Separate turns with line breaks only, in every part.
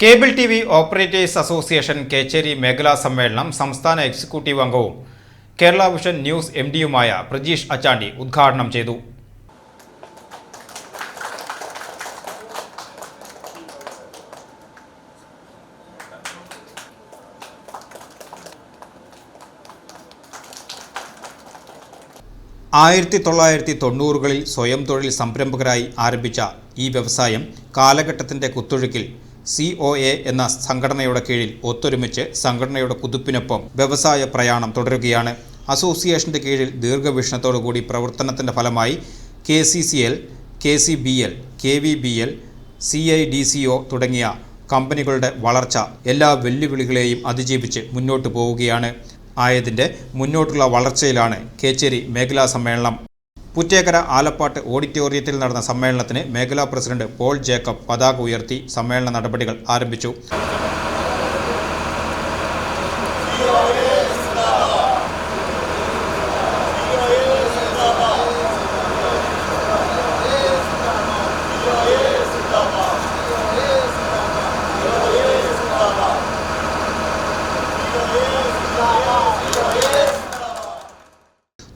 Cable T V operators association Kecheri മേഖലാ സമ്മേളനം സംസ്ഥാന എക്സിക്യൂട്ടീവ് അംഗവും കേരള വിഷൻ ന്യൂസ് എം ഡിയുമായ പ്രജീഷ് അച്ചാണ്ടി ഉദ്ഘാടനം ചെയ്തു. ആയിരത്തി തൊള്ളായിരത്തി തൊണ്ണൂറുകളിൽ സ്വയം തൊഴിൽ സംരംഭകരായി ആരംഭിച്ച ഈ വ്യവസായം കാലഘട്ടത്തിന്റെ കുത്തൊഴുക്കിൽ സി ഒ എ എന്ന സംഘടനയുടെ കീഴിൽ ഒത്തൊരുമിച്ച് സംഘടനയുടെ കുതിപ്പിനൊപ്പം വ്യവസായ പ്രയാണം തുടരുകയാണ്. അസോസിയേഷന്റെ കീഴിൽ ദീർഘവീക്ഷണത്തോടുകൂടി പ്രവർത്തനത്തിന്റെ ഫലമായി K C C L K C B L K V B L C I D C O തുടങ്ങിയ കമ്പനികളുടെ വളർച്ച എല്ലാ വെല്ലുവിളികളെയും അതിജീവിച്ച് മുന്നോട്ട് പോവുകയാണ്. ആയതിന്റെ മുന്നോട്ടുള്ള വളർച്ചയിലാണ് കേച്ചേരി മേഖലാ സമ്മേളനം പുറ്റേക്കര ആലപ്പാട്ട് ഓഡിറ്റോറിയത്തിൽ നടന്ന സമ്മേളനത്തിന് മേഖലാ പ്രസിഡന്റ് പോൾ ജേക്കബ് പതാക ഉയർത്തി സമ്മേളന നടപടികൾ ആരംഭിച്ചു.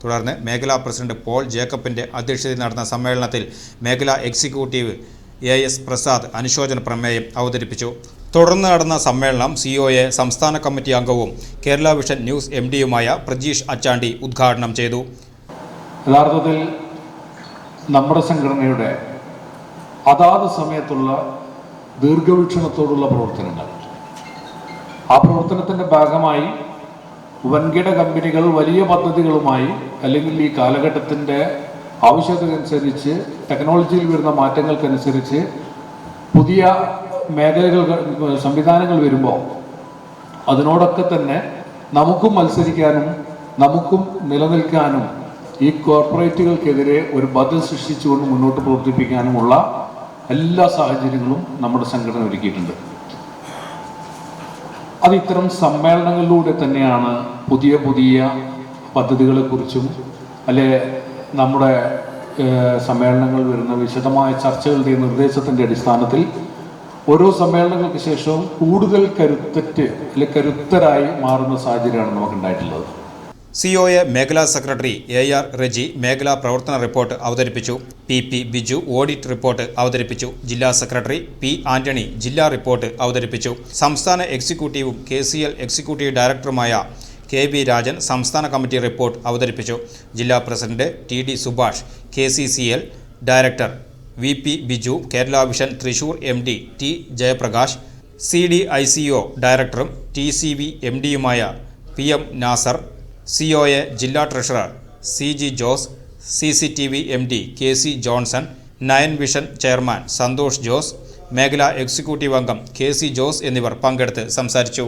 തുടർന്ന് മേഖലാ പ്രസിഡന്റ് പോൾ ജേക്കബിന്റെ അധ്യക്ഷതയിൽ നടന്ന സമ്മേളനത്തിൽ മേഖലാ എക്സിക്യൂട്ടീവ് എ എസ് പ്രസാദ് അനുശോചന പ്രമേയം അവതരിപ്പിച്ചു. തുടർന്ന് നടന്ന സമ്മേളനം സി ഒ എ സംസ്ഥാന കമ്മിറ്റി അംഗവും കേരള വിഷൻ ന്യൂസ് എം ഡിയുമായ പ്രജീഷ് അച്ചാണ്ടി ഉദ്ഘാടനം ചെയ്തു.
യഥാർത്ഥത്തിൽ നമ്മുടെ സംഘടനയുടെ അതാത് സമയത്തുള്ള ദീർഘവീക്ഷണത്തോടുള്ള പ്രവർത്തനങ്ങൾ. ആ പ്രവർത്തനത്തിന്റെ ഭാഗമായി വൻകിട കമ്പനികൾ വലിയ പദ്ധതികളുമായി അല്ലെങ്കിൽ ഈ കാലഘട്ടത്തിന്റെ ആവശ്യത്തിനനുസരിച്ച് ടെക്നോളജിയിൽ വരുന്ന മാറ്റങ്ങൾക്കനുസരിച്ച് പുതിയ മേഖലകൾ സംവിധാനങ്ങൾ വരുമ്പോൾ അതിനോടൊക്കെ തന്നെ നമുക്കും മത്സരിക്കാനും നമുക്കും നിലനിൽക്കാനും ഈ കോർപ്പറേറ്റുകൾക്കെതിരെ ഒരു ബദൽ സൃഷ്ടിച്ചുകൊണ്ട് മുന്നോട്ട് പ്രവർത്തിപ്പിക്കാനുമുള്ള എല്ലാ സാഹചര്യങ്ങളും നമ്മുടെ സംഘടന ഒരുക്കിയിട്ടുണ്ട്. അത് ഇത്തരം സമ്മേളനങ്ങളിലൂടെ തന്നെയാണ് പുതിയ പുതിയ പദ്ധതികളെക്കുറിച്ചും അല്ലെ നമ്മുടെ സമ്മേളനങ്ങൾ വരുന്ന വിശദമായ ചർച്ചകളുടെ നിർദ്ദേശത്തിന്റെ അടിസ്ഥാനത്തിൽ ഓരോ സമ്മേളനങ്ങൾക്ക് ശേഷവും കൂടുതൽ കരുത്തറ്റ് അല്ലെ കരുത്തരായി മാറുന്ന സാഹചര്യമാണ് നമുക്കുണ്ടായിട്ടുള്ളത്.
സി ഒ എ മേഖലാ സെക്രട്ടറി എ ആർ റെജി മേഖലാ പ്രവർത്തന റിപ്പോർട്ട് അവതരിപ്പിച്ചു. P P Biju audit report അവതരിപ്പിച്ചു. ജില്ലാ സെക്രട്ടറി പി ആന്റണി ജില്ലാ റിപ്പോർട്ട് അവതരിപ്പിച്ചു. സംസ്ഥാന എക്സിക്യൂട്ടീവും കെ സി എൽ എക്സിക്യൂട്ടീവ് ഡയറക്ടറുമായ കെ ബി രാജൻ സംസ്ഥാന കമ്മിറ്റി റിപ്പോർട്ട് അവതരിപ്പിച്ചു. ജില്ലാ president T D Subhash K C C L director V P Biju Kerala vision Thrissur M D T Jayaprakash C D I C O ഡയറക്ടറും T C V M ഡിയുമായ P M Nasar C O A ജില്ലാ treasurer C G Jose C C T V M D K C Johnson nine vision chairman Santhosh Jose മേഖലാ executive അംഗം K C Jose എന്നിവർ പങ്കെടുത്ത് സംസാരിച്ചു.